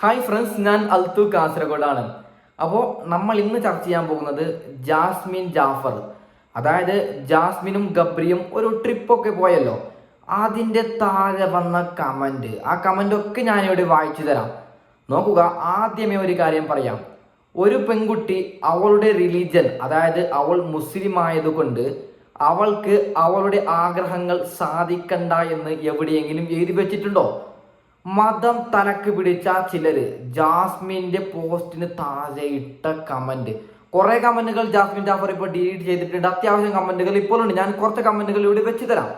Hi friends ഞാൻ അൽത്തു കാസർഗോഡാണ്. അപ്പോൾ നമ്മൾ ഇന്ന് ചർച്ച ചെയ്യാൻ പോകുന്നത് ജാസ്മിൻ ജാഫർ. അതായത് ജാസ്മിനും ഗബ്രിയും ഒരു ട്രിപ്പൊക്കെ പോയല്ലോ. അതിന്റെ താഴെ വന്ന കമന്റ് ആ കമന്റൊക്കെ ഞാനിവിടെ വായിച്ചു തരാം. നോക്കുക ആദ്യമേ ഒരു കാര്യം പറയാം. ഒരു പെൺകുട്ടി അവളുടെ റിലീജൻ അതായത് അവൾ മുസ്ലിം ആയതുകൊണ്ട് അവൾക്ക് അവളുടെ ആഗ്രഹങ്ങൾ സാധിക്കണ്ട എന്ന് എവിടെയെങ്കിലും എഴുതി വെച്ചിട്ടുണ്ടോ? മതം തലക്ക് പിടിച്ച ചിലര് ജാസ്മിന്റെ പോസ്റ്റിന് താഴെ ഇട്ട കമന്റ് കുറെ കമന്റുകൾ ജാസ്മിൻ ജാഫർ ഇപ്പോൾ ഡിലീറ്റ് ചെയ്തിട്ടുണ്ട്. അത്യാവശ്യം കമന്റുകൾ ഇപ്പോൾ ഉണ്ട് ഞാൻ കുറച്ച് കമന്റുകൾ ഇവിടെ വെച്ച് തരാം.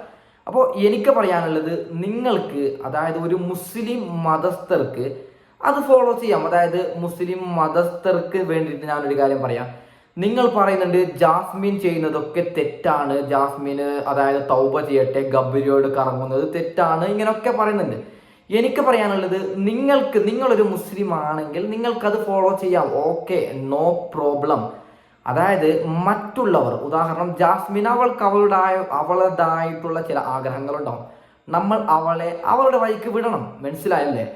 അപ്പോൾ എനിക്ക് പറയാനുള്ളത് നിങ്ങൾക്ക് അതായത് ഒരു മുസ്ലിം മതസ്ഥർക്ക് അത് ഫോളോ ചെയ്യാം. അതായത് മുസ്ലിം മതസ്ഥർക്ക് വേണ്ടിയിട്ട് ഞാനൊരു കാര്യം പറയാം. നിങ്ങൾ പറയുന്നുണ്ട് ജാസ്മിൻ ചെയ്യുന്നതൊക്കെ തെറ്റാണ്. ജാസ്മിന് അതായത് തൗബ ചെയ്യട്ടെ ഗബ്രിയോട് കറങ്ങുന്നത് തെറ്റാണ്. ഇങ്ങനെയൊക്കെ പറയുന്നുണ്ട്. എനിക്ക് പറയാനുള്ളത് നിങ്ങൾക്ക് നിങ്ങളൊരു മുസ്ലിം ആണെങ്കിൽ നിങ്ങൾക്കത് ഫോളോ ചെയ്യാം. ഓക്കെ നോ പ്രോബ്ലം അതായത് മറ്റുള്ളവർ ഉദാഹരണം ജാസ്മിൻ അവൾക്ക് അവളുടെ അവളുടേതായിട്ടുള്ള ചില ആഗ്രഹങ്ങളുണ്ടാവും. നമ്മൾ അവളെ അവളുടെ വഴിക്ക് വിടണം. മനസ്സിലായല്ലേ?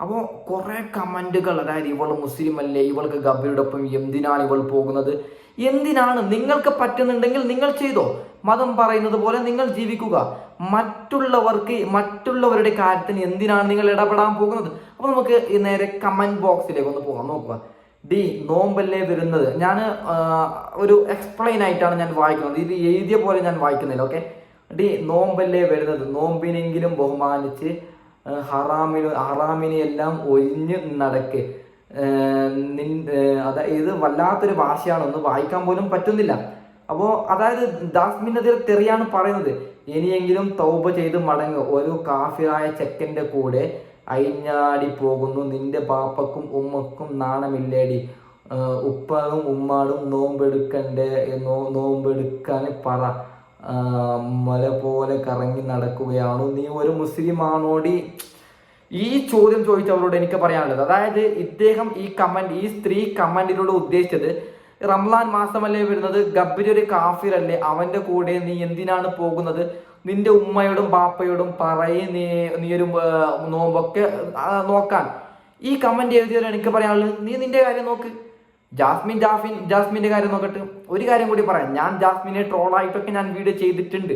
അപ്പോൾ കുറേ കമന്റുകൾ അതായത് ഇവൾ മുസ്ലിം അല്ലേ ഇവൾക്ക് ഗബ്രിയുടെ ഒപ്പം എന്തിനാണ് ഇവൾ പോകുന്നത്? എന്തിനാണ് നിങ്ങൾക്ക് പറ്റുന്നുണ്ടെങ്കിൽ നിങ്ങൾ ചെയ്തോ? മതം പറയുന്നത് പോലെ നിങ്ങൾ ജീവിക്കുക. മറ്റുള്ളവർക്ക് മറ്റുള്ളവരുടെ കാര്യത്തിന് എന്തിനാണ് നിങ്ങൾ ഇടപെടാൻ പോകുന്നത്? അപ്പോൾ നമുക്ക് നേരെ കമന്റ് ബോക്സിലേക്ക് ഒന്ന് പോകാം നോക്കുക. ഡി നോമ്പല്ലേ വരുന്നത്? ഞാൻ ഒരു എക്സ്പ്ലെയിൻ ആയിട്ടാണ് ഞാൻ വായിക്കുന്നത്. ഇത് എഴുതിയ പോലെ ഞാൻ വായിക്കുന്നില്ല ഓക്കെ ഡി നോമ്പല്ലേ വരുന്നത്? നോമ്പിനെങ്കിലും ബഹുമാനിച്ച് ഹറാമിന് ഹറാമിനെയെല്ലാം ഒഴിഞ്ഞ് നടക്ക്. നിൻ അതായത് വല്ലാത്തൊരു ഭാഷയാണ്. ഒന്ന് വായിക്കാൻ പോലും പറ്റുന്നില്ല. അപ്പോൾ അതായത് ദാസ്മിൻ അതിൽ തെറിയാണ് പറയുന്നത്. ഇനിയെങ്കിലും തൗബ ചെയ്ത് മടങ്ങ്. ഒരു കാഫിറായ ചെക്കന്റെ കൂടെ അയിഞ്ഞാടി പോകുന്നു. നിന്റെ പാപ്പക്കും ഉമ്മക്കും നാണമില്ലേടി. ഉപ്പാടും ഉമ്മാടും നോമ്പെടുക്കണ്ടേ നോ നോമ്പെടുക്കാൻ പറ. മല പോലെ കറങ്ങി നടക്കുകയാണോ. നീ ഒരു മുസ്ലിം ആണോടി ഈ ചോദ്യം ചോദിച്ചവരോട് എനിക്ക് പറയാനുള്ളത്. അതായത് ഇദ്ദേഹം ഈ കമന്റ് ഈ സ്ത്രീ കമന്റിലൂടെ ഉദ്ദേശിച്ചത് റംലാൻ മാസമല്ലേ വരുന്നത്? ഗബ്രി ഒരു കാഫിറല്ലേ. അവന്റെ കൂടെ നീ എന്തിനാണ് പോകുന്നത്? നിന്റെ ഉമ്മയോടും ബാപ്പയോടും പറയ നീ നീ ഒരു നോമ്പൊക്കെ നോക്കാൻ. ഈ കമന്റ് എഴുതിയവരെ എനിക്ക് പറയാനുള്ളത്. നീ നിന്റെ കാര്യം നോക്ക്. ജാസ്മിൻ ജാഫിൻ ജാസ്മിന്റെ കാര്യം നോക്കട്ടെ. ഒരു കാര്യം കൂടി പറയാം. ഞാൻ ജാസ്മിനെ ട്രോളായിട്ടൊക്കെ ഞാൻ വീഡിയോ ചെയ്തിട്ടുണ്ട്.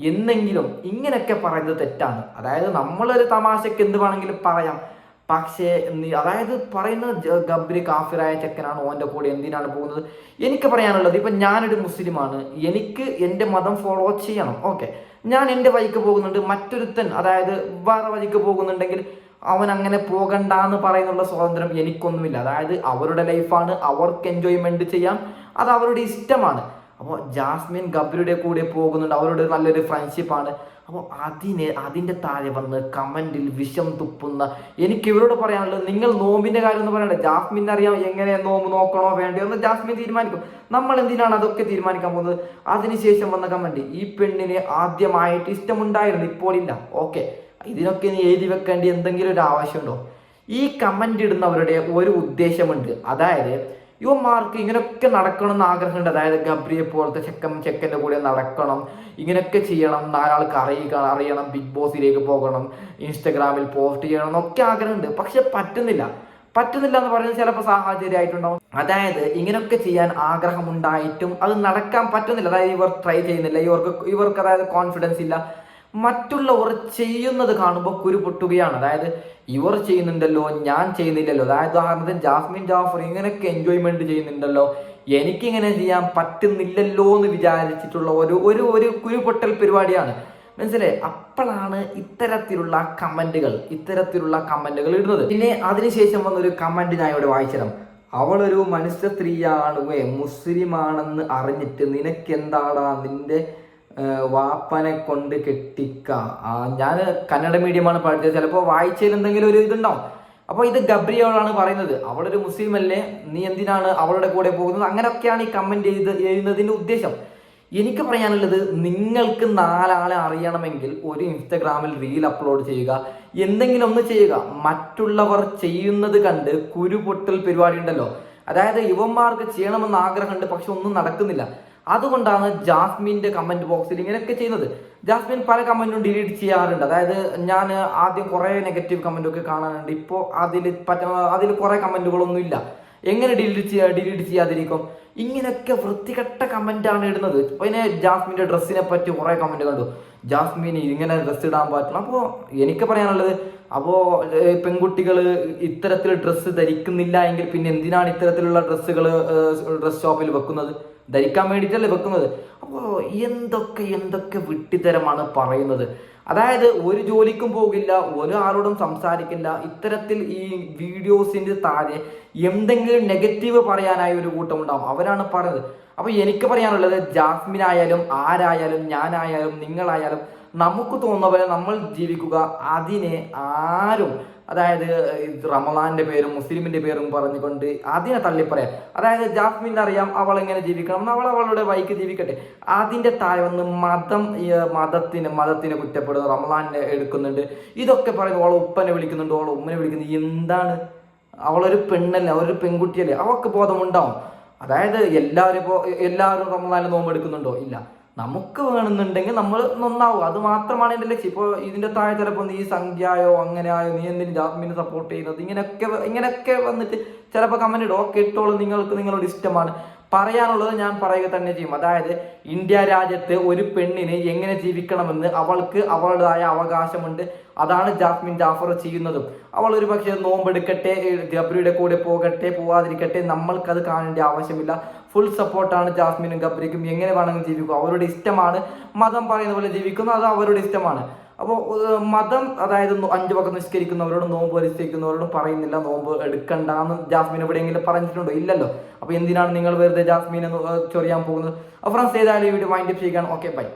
എന്നെങ്കിലും ഇങ്ങനെയൊക്കെ പറയുന്നത് തെറ്റാണ്. അതായത് നമ്മളൊരു തമാശക്ക് എന്ത് വേണമെങ്കിലും പറയാം. പക്ഷേ അതായത് പറയുന്ന ഗബ്രി കാഫിറായ ചെക്കനാണ് ഓന്റെ കൂടെ എന്തിനാണ് പോകുന്നത്? എനിക്ക് പറയാനുള്ളത് ഇപ്പം ഞാനൊരു മുസ്ലിമാണ്. എനിക്ക് എന്റെ മതം ഫോളോ ചെയ്യണം. ഓക്കെ ഞാൻ എന്റെ വഴിക്ക് പോകുന്നുണ്ട്. മറ്റൊരുത്തൻ അതായത് വേറെ വഴിക്ക് പോകുന്നുണ്ടെങ്കിൽ അവൻ അങ്ങനെ പോകണ്ട എന്ന് പറയുന്നുള്ള സ്വാതന്ത്ര്യം എനിക്കൊന്നുമില്ല. അതായത് അവരുടെ ലൈഫാണ് അവർക്ക് എൻജോയ്മെന്റ് ചെയ്യാം. അത് അവരുടെ ഇഷ്ടമാണ്. അപ്പോൾ ജാസ്മിൻ ഗബ്രിയുടെ കൂടെ പോകുന്നുണ്ട്. അവരുടെ നല്ലൊരു ഫ്രണ്ട്ഷിപ്പാണ് അപ്പോൾ അതിന് അതിന്റെ താഴെ വന്ന് കമന്റിൽ വിഷം തുപ്പുന്ന എനിക്ക് ഇവരോട് പറയാനുള്ളത് നിങ്ങൾ നോമ്പിന്റെ കാര്യം എന്ന് പറയണ്ടേ? ജാസ്മിൻ അറിയാം എങ്ങനെ നോമ്പ് നോക്കണോ വേണ്ടയോ എന്ന് ജാസ്മിൻ തീരുമാനിക്കും. നമ്മൾ എന്തിനാണ് അതൊക്കെ തീരുമാനിക്കാൻ പോകുന്നത്? അതിനുശേഷം വന്ന കമന്റ് ഈ പെണ്ണിന് ആദ്യമായിട്ട് ഇഷ്ടമുണ്ടായിരുന്നു ഇപ്പോൾ ഇല്ല. ഓക്കെ ഇതിനൊക്കെ നീ എഴുതി വെക്കേണ്ടി എന്തെങ്കിലും ഒരു ആവശ്യമുണ്ടോ? ഈ കമന്റ് ഇടുന്നവരുടെ ഒരു ഉദ്ദേശമുണ്ട്. അതായത് യുവമാർക്ക് ഇങ്ങനെയൊക്കെ നടക്കണം എന്ന് ആഗ്രഹമുണ്ട്. അതായത് ഗബ്രിയെ പോലത്തെ ചെക്കൻ ചെക്കന്റെ കൂടെ നടക്കണം. ഇങ്ങനെയൊക്കെ ചെയ്യണം. നാലാൾക്ക് അറിയുക അറിയണം. ബിഗ് ബോസിലേക്ക് പോകണം. ഇൻസ്റ്റഗ്രാമിൽ പോസ്റ്റ് ചെയ്യണം എന്നൊക്കെ ആഗ്രഹമുണ്ട്. പക്ഷെ പറ്റുന്നില്ല. പറ്റുന്നില്ല എന്ന് പറയുന്നത് ചിലപ്പോൾ സാഹചര്യമായിട്ടുണ്ടാവും. അതായത് ഇങ്ങനെയൊക്കെ ചെയ്യാൻ ആഗ്രഹമുണ്ടായിട്ടും അത് നടക്കാൻ പറ്റുന്നില്ല. അതായത് ഇവർ ട്രൈ ചെയ്യുന്നില്ല. ഇവർക്ക് ഇവർക്ക് അതായത് കോൺഫിഡൻസ് ഇല്ല. മറ്റുള്ളവർ ചെയ്യുന്നത് കാണുമ്പോൾ കുരുപൊട്ടുകയാണ് അതായത് ഇവർ ചെയ്യുന്നുണ്ടല്ലോ ഞാൻ ചെയ്യുന്നില്ലല്ലോ. അതായത് ഉദാഹരണത്തിന് ജാസ്മിൻ ജാഫർ ഇങ്ങനെയൊക്കെ എൻജോയ്മെന്റ് ചെയ്യുന്നുണ്ടല്ലോ. എനിക്കിങ്ങനെ ചെയ്യാൻ പറ്റുന്നില്ലല്ലോ എന്ന് വിചാരിച്ചിട്ടുള്ള ഒരു ഒരു ഒരു കുരുപൊട്ടൽ പരിപാടിയാണ്. മനസ്സിലായി? അപ്പോഴാണ് ഇത്തരത്തിലുള്ള കമന്റുകൾ ഇത്തരത്തിലുള്ള കമന്റുകൾ ഇടുന്നത്. പിന്നെ അതിനുശേഷം വന്നൊരു കമന്റ് ഞാൻ ഇവിടെ വായിച്ചിടാം അവളൊരു മനുഷ്യ സ്ത്രീയാണ് മുസ്ലിമാണെന്ന് അറിഞ്ഞിട്ട് നിനക്കെന്താടാ നിന്റെ വാപ്പനെ കൊണ്ട് കെട്ടിക്ക. ഞാൻ കന്നഡ മീഡിയമാണ് പഠിച്ചത്. ചിലപ്പോൾ വായിച്ചതിൽ എന്തെങ്കിലും ഒരു ഇതുണ്ടാവും അപ്പോൾ ഇത് ഗബ്രിയോളാണ് പറയുന്നത്. അവളൊരു മുസ്ലിം അല്ലേ നീ എന്തിനാണ് അവളുടെ കൂടെ പോകുന്നത്? അങ്ങനെയൊക്കെയാണ് ഈ കമന്റ് ചെയ്ത് എഴുതുന്നതിന്റെ ഉദ്ദേശം. എനിക്ക് പറയാനുള്ളത് നിങ്ങൾക്ക് നാലാളെ അറിയണമെങ്കിൽ ഒരു ഇൻസ്റ്റഗ്രാമിൽ റീൽ അപ്ലോഡ് ചെയ്യുക. എന്തെങ്കിലും ഒന്ന് ചെയ്യുക. മറ്റുള്ളവർ ചെയ്യുന്നത് കണ്ട് കുരുപൊട്ടൽ പരിപാടി ഉണ്ടല്ലോ. അതായത് യുവന്മാർക്ക് ചെയ്യണമെന്ന് ആഗ്രഹമുണ്ട് പക്ഷെ ഒന്നും നടക്കുന്നില്ല. അതുകൊണ്ടാണ് ജാസ്മിന്റെ കമന്റ് ബോക്സിൽ ഇങ്ങനെയൊക്കെ ചെയ്യുന്നത്. ജാസ്മിൻ പല കമന്റും ഡിലീറ്റ് ചെയ്യാറുണ്ട്. അതായത് ഞാൻ ആദ്യം കുറേ നെഗറ്റീവ് കമന്റ് ഒക്കെ കാണാനുണ്ട്. ഇപ്പോൾ അതിൽ പറ്റ അതിൽ കുറേ കമന്റുകളൊന്നും ഇല്ല. എങ്ങനെ ഡിലീറ്റ് ചെയ്യാ ഡിലീറ്റ് ചെയ്യാതിരിക്കും? ഇങ്ങനെയൊക്കെ വൃത്തികെട്ട കമന്റാണ് ഇടുന്നത്. പിന്നെ ജാസ്മിന്റെ ഡ്രസ്സിനെ പറ്റി കുറേ കമന്റ് കണ്ടു. ജാസ്മിൻ ഇങ്ങനെ ഡ്രസ്സ് ഇടാൻ പറ്റണം. അപ്പോൾ എനിക്ക് പറയാനുള്ളത് അപ്പോൾ പെൺകുട്ടികൾ ഇത്തരത്തിൽ ഡ്രസ്സ് ധരിക്കുന്നില്ല എങ്കിൽ പിന്നെ എന്തിനാണ് ഇത്തരത്തിലുള്ള ഡ്രസ്സുകൾ ഡ്രസ് ഷോപ്പിൽ വെക്കുന്നത്? ധരിക്കാൻ വേണ്ടിയിട്ടല്ലേ വെക്കുന്നത്? അപ്പോൾ എന്തൊക്കെ എന്തൊക്കെ വിട്ടിത്തരമാണ് പറയുന്നത്. അതായത് ഒരു ജോലിക്കും പോകില്ല ഒരാളോടും സംസാരിക്കില്ല ഇത്തരത്തിൽ ഈ വീഡിയോസിന്റെ താഴെ എന്തെങ്കിലും നെഗറ്റീവ് പറയാനായി ഒരു കൂട്ടം ഉണ്ടാവും. അവരാണ് പറയുന്നത്. അപ്പോൾ എനിക്ക് പറയാനുള്ളത് ജാസ്മിൻ ആയാലും ആരായാലും ഞാനായാലും നിങ്ങളായാലും നമുക്ക് തോന്നുന്ന പോലെ നമ്മൾ ജീവിക്കുക അതിനെ ആരും അതായത് റമലാന്റെ പേരും മുസ്ലിമിന്റെ പേരും പറഞ്ഞുകൊണ്ട് അതിനെ തള്ളിപ്പറയാം അതായത് ജാസ്മിൻ അറിയാം അവൾ എങ്ങനെ ജീവിക്കണം അവൾ അവളുടെ വൈക്ക് ജീവിക്കട്ടെ. അതിന്റെ താഴെ വന്ന് മതം മതത്തിന് മതത്തിന് കുറ്റപ്പെടുന്നു റമലാനെ എടുക്കുന്നുണ്ട്. ഇതൊക്കെ പറയുന്നു ഓളെ ഉപ്പനെ വിളിക്കുന്നുണ്ട് ഓളെ ഉമ്മനെ വിളിക്കുന്നു എന്താണ്? അവളൊരു പെണ്ണല്ലേ അവളൊരു പെൺകുട്ടിയല്ലേ? അവൾക്ക് ബോധമുണ്ടാവും. അതായത് എല്ലാവരും ഇപ്പോൾ എല്ലാവരും റമലാനിൽ നോമ്പ് എടുക്കുന്നുണ്ടോ ഇല്ല. നമുക്ക് വേണമെന്നുണ്ടെങ്കിൽ നമ്മൾ നന്നാവും. അത് മാത്രമാണ് എന്റെ ലക്ഷ്യം. ഇപ്പോൾ ഇതിന്റെ താഴെ ചിലപ്പോൾ നീ സംഖ്യയോ അങ്ങനെയായോ നീ എന്തിനും ജാസ്മിനെ സപ്പോർട്ട് ചെയ്യുന്നത്? ഇങ്ങനെയൊക്കെ ഇങ്ങനെയൊക്കെ വന്നിട്ട് ചിലപ്പോൾ കമന്റ് ഇടും. ഓക്കെ ഇട്ടോളൂ. നിങ്ങൾക്ക് നിങ്ങളോട് ഇഷ്ടമാണ്. പറയാനുള്ളത് ഞാൻ പറയുക തന്നെ ചെയ്യും. അതായത് ഇന്ത്യ രാജ്യത്ത് ഒരു പെണ്ണിന് എങ്ങനെ ജീവിക്കണമെന്ന് അവൾക്ക് അവളുടേതായ അവകാശമുണ്ട്. അതാണ് ജാസ്മിൻ ജാഫർ ചെയ്യുന്നതും. അവൾ ഒരു പക്ഷേ നോമ്പെടുക്കട്ടെ ഗബ്രിയുടെ കൂടെ പോകട്ടെ പോവാതിരിക്കട്ടെ നമ്മൾക്കത് കാണേണ്ട ആവശ്യമില്ല. ഫുൾ സപ്പോർട്ടാണ് ജാസ്മിനും ഗബ്രിക്കും. എങ്ങനെ വേണമെങ്കിൽ ജീവിക്കും. അവരുടെ ഇഷ്ടമാണ്. മതം പറയുന്ന പോലെ ജീവിക്കുന്നു. അത് അവരുടെ ഇഷ്ടമാണ്. അപ്പോൾ മതം അതായത് അഞ്ച് വക്കം നിഷ്കരിക്കുന്നവരോട് നോമ്പ് പരിസ്ഥിക്കുന്നവരോട് പറയുന്നില്ല നോമ്പ് എടുക്കണ്ട എന്ന് ജാസ്മിൻ എവിടെയെങ്കിലും പറഞ്ഞിട്ടുണ്ടോ? ഇല്ലല്ലോ. അപ്പോൾ എന്തിനാണ് നിങ്ങൾ വെറുതെ ജാസ്മിനെ ചൊറിയാൻ പോകുന്നത്? അപ്പോൾ ഫ്രണ്ട്സ് ഏതായാലും ഈ വീഡിയോ മൈൻഡ് അപ്പ് ചെയ്യുകയാണ്. Okay bye